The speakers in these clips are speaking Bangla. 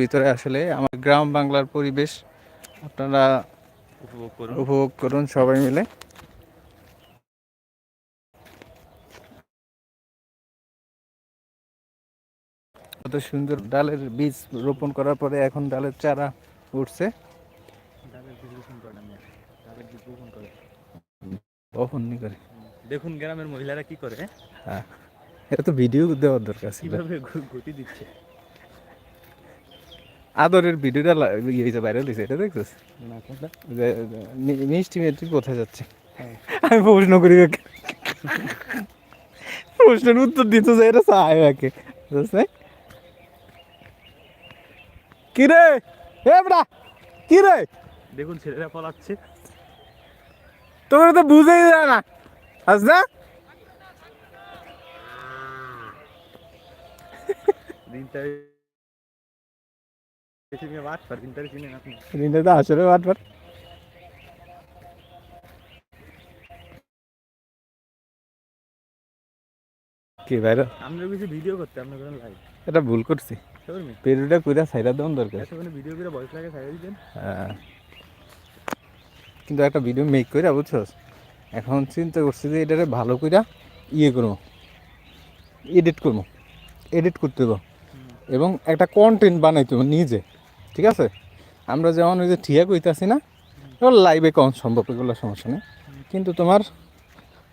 ভিতরে আসলে আমার গ্রাম বাংলার পরিবেশ আপনারা উপভোগ করুন। উপভোগ করুন সবাই মিলে। কত সুন্দর ডালের বীজ রোপণ করার পরে এখন ডালের চারা উঠছে। করে। দেখুন গ্রামের মহিলারা কি করে। হ্যাঁ। এটা তো ভিডিও দেওয়ার দরকার ছিল। কীভাবে গতি দিচ্ছে। আদরের ভিডিওটা ইয়ে ভাইরাল হয়েছে এটা দেখছিস? মিষ্টি মেয়েটি কোথায় যাচ্ছে? হ্যাঁ। আমি প্রশ্ন করি প্রশ্নের উত্তর দিতে চাই এটা চাই ওকে। বুঝছে? কি রে এ বড়া কি রে দেখুন ছেলেরা পলাচ্ছে। তোমরা তো বুঝেই যায় না। আস না তো আসলে কি আমরা কিছু ভিডিও করতে লাইভ এটা ভুল করছি। পেরুটা কইরা সাইরা দেওয়ার দরকার। এতক্ষণে ভিডিও করে ভয়েস লাগে ছাড়িয়ে দিতেন হ্যাঁ। কিন্তু একটা ভিডিও মেক কইরা বুঝছস? এখন চিন্তা করছি যে এটারে ভালো কইরা ইয়ে করব। এডিট করব। এডিট করতে হবে এবং একটা কন্টেন্ট বানাইতে হবে নিজে। ঠিক আছে? আমরা যেমন ওই যে ঠিয়া কইতাছি না এবার লাইভে কম সম্ভব এগুলো সমস্যা নেই। কিন্তু তোমার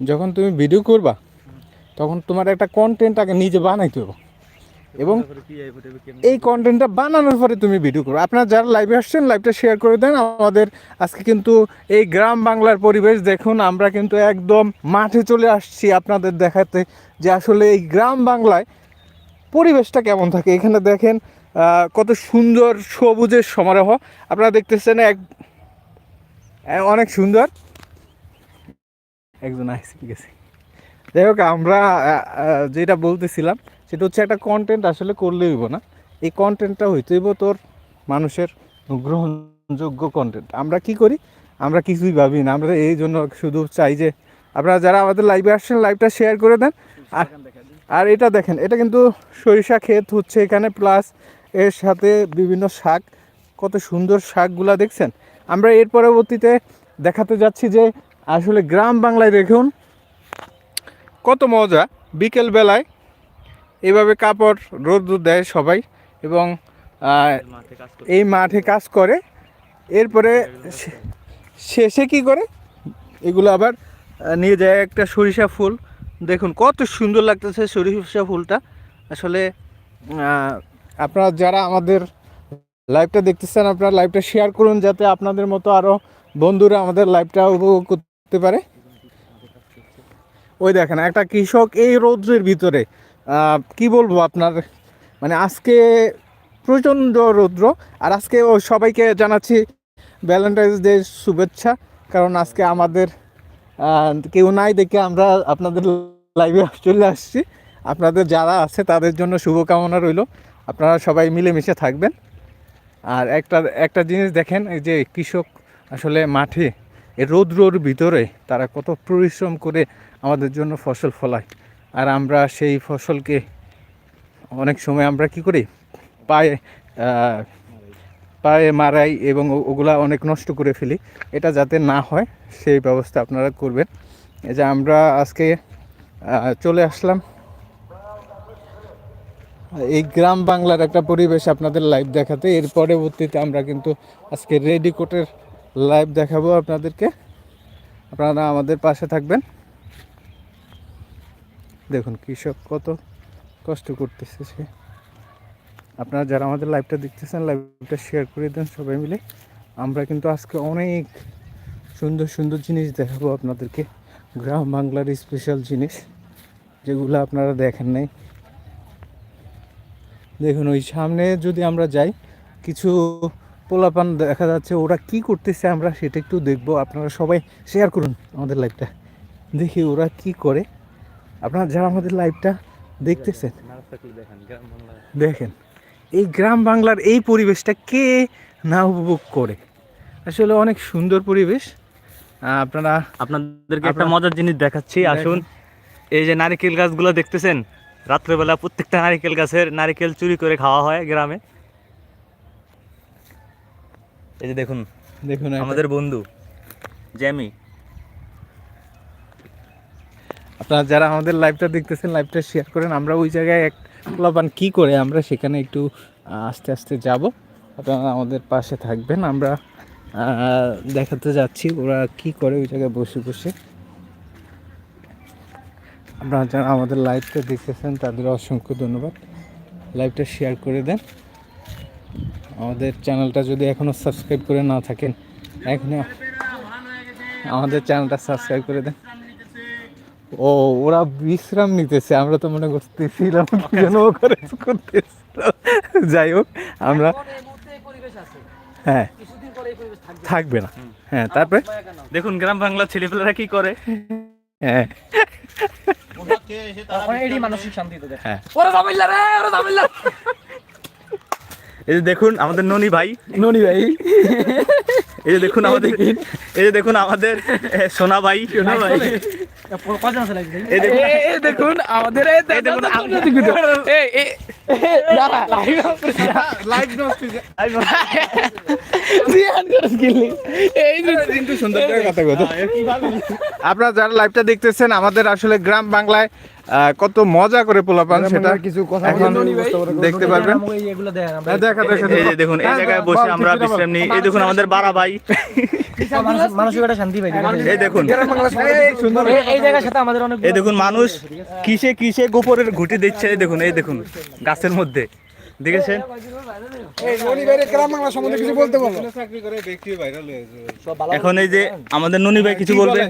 যখন তুমি ভিডিও করবা তখন তোমার একটা কন্টেন্ট আগে নিজে বানাইতে হবে এবং এই কন্টেন্টটা বানানোর পরে তুমি ভিডিও করো। আপনারা যারা লাইভে আসছেন লাইভটা শেয়ার করে দেন। আমাদের আজকে কিন্তু এই গ্রাম বাংলার পরিবেশ দেখুন আমরা কিন্তু একদম মাঠে চলে আসছি আপনাদের দেখাতে যে আসলে এই গ্রাম বাংলায় পরিবেশটা কেমন থাকে। এখানে দেখেন কত সুন্দর সবুজের সমারোহ। আপনারা দেখতেছেন এক অনেক সুন্দর। একজন আইসি, ঠিক আছে। যাই হোক, আমরা যেটা বলতেছিলাম, সেটা হচ্ছে একটা কন্টেন্ট আসলে করলে হইব না। এই কন্টেন্টটা হইতে হইব তোর মানুষের গ্রহণযোগ্য কন্টেন্ট আমরা কি করি? আমরা কিছুই ভাবি না। আমরা এই জন্য শুধু চাই যে, আপনারা যারা আমাদের লাইভে আসছেন লাইভটা শেয়ার করে দেন। আর আর এটা দেখেন, এটা কিন্তু সরিষা ক্ষেত হচ্ছে এখানে প্লাস এর সাথে বিভিন্ন শাক, কত সুন্দর শাকগুলা দেখছেন? আমরা এর পরবর্তীতে দেখাতে যাচ্ছি যে আসলে গ্রাম বাংলায় দেখুন, কত মজা। বিকেল বেলায় এভাবে কাপড় রোদ দেয় সবাই এবং এই মাঠে কাজ করে। এরপরে শেষে কি করে? এগুলো আবার নিয়ে যায় একটা সরিষা ফুল। দেখুন কত সুন্দর লাগতেছে সরিষা ফুলটা। আসলে আপনারা যারা আমাদের লাইভটা দেখতেছেন, আপনারা লাইভটা শেয়ার করুন যাতে আপনাদের মতো আরও বন্ধুরা আমাদের লাইভটা উপভোগ করতে পারে। ওই দেখেন, একটা কৃষক এই রৌদ্রের ভিতরে কি বলব আপনার? মানে আজকে প্রচণ্ড রৌদ্র, আর আজকে ও সবাইকে জানাচ্ছি ভ্যালেন্টাইন্স ডে শুভেচ্ছা, কারণ আজকে আমাদের কেউ নাই দেখে আমরা আপনাদের লাইভে চলে আসছি। আপনাদের যারা আছে তাদের জন্য শুভকামনা রইল। আপনারা সবাই মিলেমিশে থাকবেন। আর একটা একটা জিনিস দেখেন যে কৃষক আসলে মাঠে রৌদ্রর ভিতরে তারা কত পরিশ্রম করে আমাদের জন্য ফসল ফলায়। আর আমরা সেই ফসলকে অনেক সময় আমরা কি করি, পায়ে পায়ে মারাই এবং ওগুলা অনেক নষ্ট করে ফেলি। এটা যাতে না হয়, সেই ব্যবস্থা আপনারা করবেন। এই যে আমরা আজকে চলে আসলাম। এই গ্রাম বাংলার একটা পরিবেশ আপনাদের লাইভ দেখাতে। এর পরবর্তীতে আমরা কিন্তু আজকে রেডি কোটের লাইভ দেখাবো আপনাদেরকে। আপনারা আমাদের পাশে থাকবেন। দেখুন কৃষক কত কষ্ট করতেছে সে। আপনারা যারা আমাদের লাইভটা দেখতেছেন লাইভটা শেয়ার করে দেন সবাই মিলে। আমরা কিন্তু আজকে অনেক সুন্দর সুন্দর জিনিস দেখাবো আপনাদেরকে। গ্রাম বাংলার স্পেশাল জিনিস, যেগুলো আপনারা দেখেন নাই। দেখুন ওই সামনে যদি আমরা যাই কিছু পোলাপান দেখা যাচ্ছে ওরা কি করতেছে আমরা সেটা একটু দেখব। আপনারা সবাই শেয়ার করুন আমাদের লাইভটা দেখি ওরা কি করে। আপনারা যারা আমাদের লাইভটা দেখতেছেন দেখেন এই গ্রাম বাংলার এই পরিবেশটা কে না উপভোগ করে? আসলে অনেক সুন্দর পরিবেশ। আপনারা আপনাদেরকে একটা মজার জিনিস দেখাচ্ছি আসুন। এই যে নারিকেল গাছগুলো দেখতেছেন? রাত্রেবেলা প্রত্যেকটা নারিকেল গাছের নারকেল চুরি করে খাওয়া হয় গ্রামে। এই যে দেখুন দেখুন আমাদের বন্ধু জ্যামি। আপনারা যারা আমাদের লাইভটা দেখতেছেন লাইভটা শেয়ার করেন আমরা ওই জায়গায় এক প্লাবান কি করে আমরা সেখানে একটু আস্তে আস্তে যাব। আপনারা আমাদের পাশে থাকবেন আমরা দেখাতে যাচ্ছি ওরা কি করে ওই জায়গায় বসে বসে। আপনারা যারা আমাদের লাইভটা দেখতেছেন তাদের অসংখ্য ধন্যবাদ। লাইভটা শেয়ার করে দেন। আমাদের চ্যানেলটা যদি এখনও সাবস্ক্রাইব করে না থাকেন এখনই আমাদের চ্যানেলটা সাবস্ক্রাইব করে দেন। ও ওরা বিশ্রাম নিতেছে আমরা তো মনে করতেছিলাম যেন ও করে যাই হোক আমরা হ্যাঁ। থাকবে। না। হ্যাঁ তারপরে? দেখুন গ্রাম বাংলার ছেলেপেলেরা কি করে? হ্যাঁ। মানসিক শান্তি তো হ্যাঁ। ওরা জামিল্লা রে ওরা জামিল্লা। এই যে দেখুন আমাদের ননি ভাই। ননি ভাই। এই যে দেখুন আমাদের এই যে দেখুন আমাদের সোনা ভাই। সোনা ভাই। এই দেখুন আমাদের এই দেখুন এই আপনারা যারা লাইভটা দেখতেছেন আমাদের আসলে গ্রাম বাংলায় কত মজা করে পোলাপান সেটা কিছু কথা এখন দেখতে পারবেন। হ্যাঁ, দেখা দেখা এই যে দেখুন এই জায়গায় বসে আমরা বিশ্রাম নিই। এই দেখুন আমাদের বাড়া ভাই। মানসিকতা শান্তি পাই এই দেখুন। এই- এই জায়গার সাথে আমাদের অনেক এই দেখুন মানুষ কিসে কিসে গোপরের ঘুটি দিচ্ছে এই দেখুন এই দেখুন গাছের মধ্যে। দেখেছেন? এখন এই যে আমাদের ননি ভাই কিছু বলবে?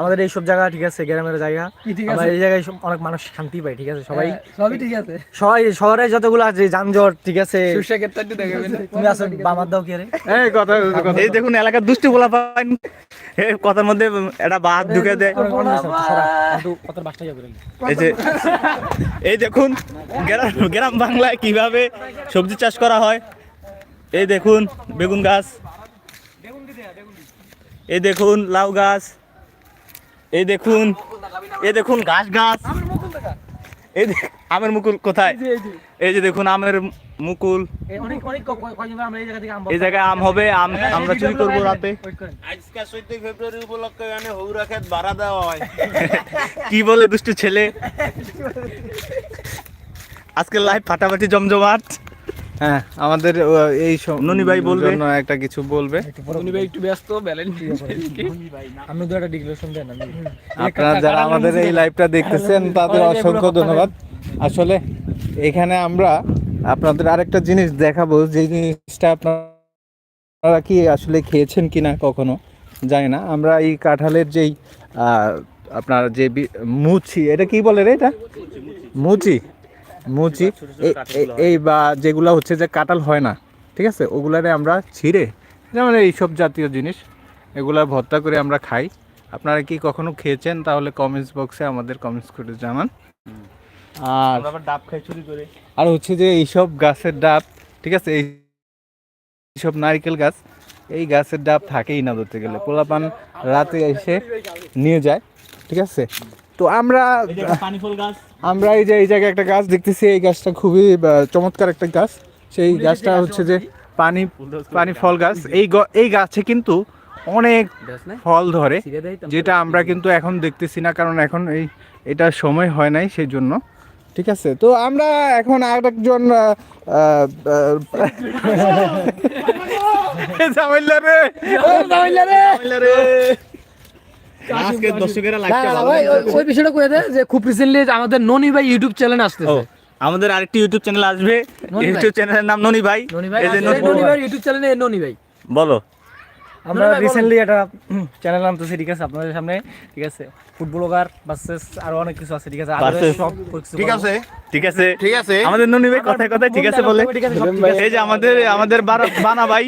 আমাদের এই সব জায়গা ঠিক আছে গ্রামের জায়গা। আমরা এই জায়গায় অনেক মানুষ শান্তি পাই ঠিক আছে? সবাই সবই ঠিক আছে। সবাই শহরে যতগুলো আছে যানজট ঠিক আছে? তুমি আসো বামার দাও কি রে? এই কথা এই দেখুন এলাকার দুষ্টু বলা এই কথার মধ্যে একটা বাদ ঢুকে দেয়। যে এই দেখুন গ্রাম গ্রাম বাংলায় কীভাবে সবজি চাষ করা হয়? এই দেখুন বেগুন গাছ। এই দেখুন লাউ গাছ। এই দেখুন এই দেখুন ঘাস গাছ। এই আমের মুকুল কোথায়? এই যে দেখুন আমের মুকুল। এই জায়গায় আম হবে আম আমরা চুরি করব রাতে। ফেব্রুয়ারি উপলক্ষে হৌরা খেত ভাড়া দেওয়া হয়। কি বলে দুষ্টু ছেলে? আজকে লাইভ ফাটাফাটি জমজমাট। হ্যাঁ আমাদের এই সব- ননি ভাই বলবে। জন্য একটা কিছু বলবে। উনি ভাই একটু ব্যস্ত আমি দু একটা ডিক্লারেশন দেন আমি আপনারা যারা আমাদের এই লাইভটা দেখতেছেন তাদের অসংখ্য ধন্যবাদ। আসলে এখানে আমরা আপনাদের আরেকটা জিনিস দেখাবো যে জিনিসটা আপনারা কি আসলে খেয়েছেন কিনা কখনো জানি না। আমরা এই কাঁঠালের যেই আপনার যে বি- মুচি এটা কি বলে রে এটা? মুচি। মুচি এই বা যেগুলো হচ্ছে যে কাঁঠাল হয় না ঠিক আছে? ওগুলারে আমরা ছিঁড়ে যেমন এইসব জাতীয় জিনিস এগুলা ভর্তা করে আমরা খাই। আপনারা কি কখনো খেয়েছেন? তাহলে কমেন্টস বক্সে আমাদের কমেন্টস করে জানান। আর আবার ডাব খাই চুরি করে। আর হচ্ছে যে এইসব গাছের ডাব ঠিক আছে? এই এইসব নারকেল গাছ এই গাছের ডাব থাকেই না ধরতে গেলে। পোলাপান রাতে এসে নিয়ে যায় ঠিক আছে? তো আমরা আমরা এই যে এই জায়গায় একটা গাছ দেখতেছি এই গাছটা খুবই চমৎকার একটা গাছ। সেই গাছটা হচ্ছে যে পানি পানি ফল গাছ। এই এই গাছে কিন্তু অনেক ফল ধরে যেটা আমরা কিন্তু এখন দেখতেছি না কারণ এখন এই এটা সময় হয় নাই সেই জন্য ঠিক আছে তো আমরা এখন আর একজন রে আজকে দর্শকেরা লাইভটা ভালো ভাই ওই- ওই বিষয়টা কয়ে দে যে খুব রিসেন্টলি আমাদের ননি ভাই ইউটিউব চ্যানেল আসতেছে। আমাদের আরেকটি ইউটিউব চ্যানেল আসবে। ইউটিউব চ্যানেলের নাম ননি ভাই। ননি ভাই ননি ইউটিউব চ্যানেলে ননি ভাই। বলো। আমরা রিসেন্টলি একটা চ্যানেল আনতেছি ঠিক আছে আপনাদের সামনে ঠিক আছে ফুড ব্লগার ভার্সেস আরও অনেক কিছু আছে ঠিক আছে আরও। সব ঠিক আছে ঠিক আছে ঠিক আছে আমাদের ননি ভাই কথায় কথায় ঠিক আছে বলে সব ঠিক আছে। এই যে আমাদের আমাদের বানা ভাই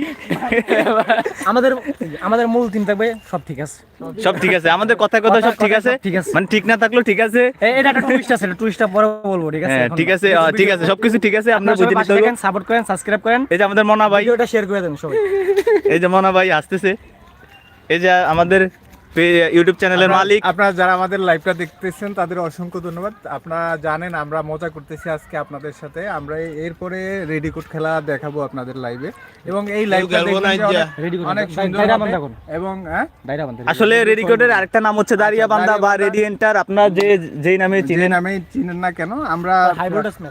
আমাদের আমাদের মূল টিম থাকবে সব ঠিক আছে সব ঠিক আছে আমাদের কথায় কথায় সব ঠিক আছে মানে ঠিক না থাকলেও ঠিক আছে এই- এটা একটা টুইস্ট আছে টুইস্টটা পরে বলব ঠিক আছে হ্যাঁ ঠিক আছে ঠিক আছে সবকিছু ঠিক আছে আপনার বুঝে নিতে সাপোর্ট করেন সাবস্ক্রাইব করেন এই যে আমাদের মনা ভাই ভিডিওটা শেয়ার করে দেন সবাই এই যে মনা ভাই আসতেছে এই যে আমাদের ইউটিউব চ্যানেলের মালিক আপনারা যারা আমাদের লাইভটা দেখতেছেন তাদের অসংখ্য ধন্যবাদ আপনারা জানেন আমরা মজা করতেছি আজকে আপনাদের সাথে আমরা এরপরে রেডি কোড খেলা দেখাবো আপনাদের লাইভে এবং এই লাইভটা। অনেক-। সুন্দর। এবং হ্যাঁ আসলে রেডিকোডের আরেকটা নাম হচ্ছে দাঁড়িয়া বান্দা বা দাঁড়িয়াবান্ধা। রেডিয়েন্টার আপনার যে যেই নামে যে চিনেন নামে চিনেন না কেন আমরা।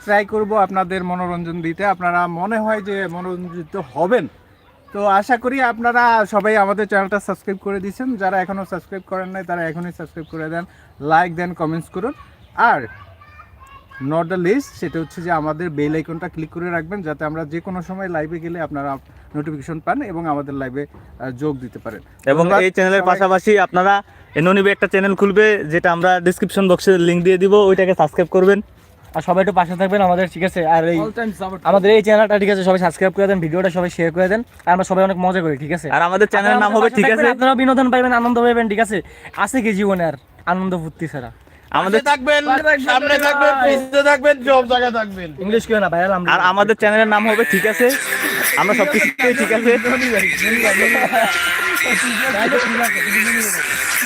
ট্রাই করব আপনাদের মনোরঞ্জন দিতে আপনারা মনে হয় যে মনোরঞ্জিত হবেন তো আশা করি আপনারা সবাই আমাদের চ্যানেলটা সাবস্ক্রাইব করে দিয়েছেন। যারা এখনও সাবস্ক্রাইব করেন নাই তারা এখনই সাবস্ক্রাইব করে দেন। লাইক দেন কমেন্টস করুন। আর নট দ্য লিস্ট সেটা হচ্ছে যে আমাদের বেল আইকনটা ক্লিক করে রাখবেন যাতে আমরা যে কোনো সময় লাইভে গেলে আপনারা নোটিফিকেশন পান এবং আমাদের লাইভে যোগ দিতে পারেন। এবং এই চ্যানেলের পাশাপাশি আপনারা এননিবে একটা চ্যানেল খুলবে যেটা আমরা ডিসক্রিপশন বক্সে লিংক দিয়ে দিব ওইটাকে সাবস্ক্রাইব করবেন। আর সবাই একটু পাশে থাকবেন আমাদের ঠিক আছে? আর এই অল টাইম সাপোর্ট আমাদের এই চ্যানেলটা ঠিক আছে সবাই সাবস্ক্রাইব করে দেন ভিডিওটা সবাই শেয়ার করে দেন আর আমরা সবাই অনেক মজা করি ঠিক আছে? আর আমাদের চ্যানেলের নাম হবে ঠিক আছে? আপনারা বিনোদন পাইবেন আনন্দ পাইবেন ঠিক আছে? আছে কি জীবনে আর আনন্দ ফুর্তি ছাড়া? আমাদের থাকবেন সামনে থাকবেন পিছনে থাকবেন সব জায়গায় থাকবেন। ইংলিশ কেউ না ভাইরাল আমরা আর আমাদের চ্যানেলের নাম হবে ঠিক আছে? আমরা সবকিছু ঠিক আছে।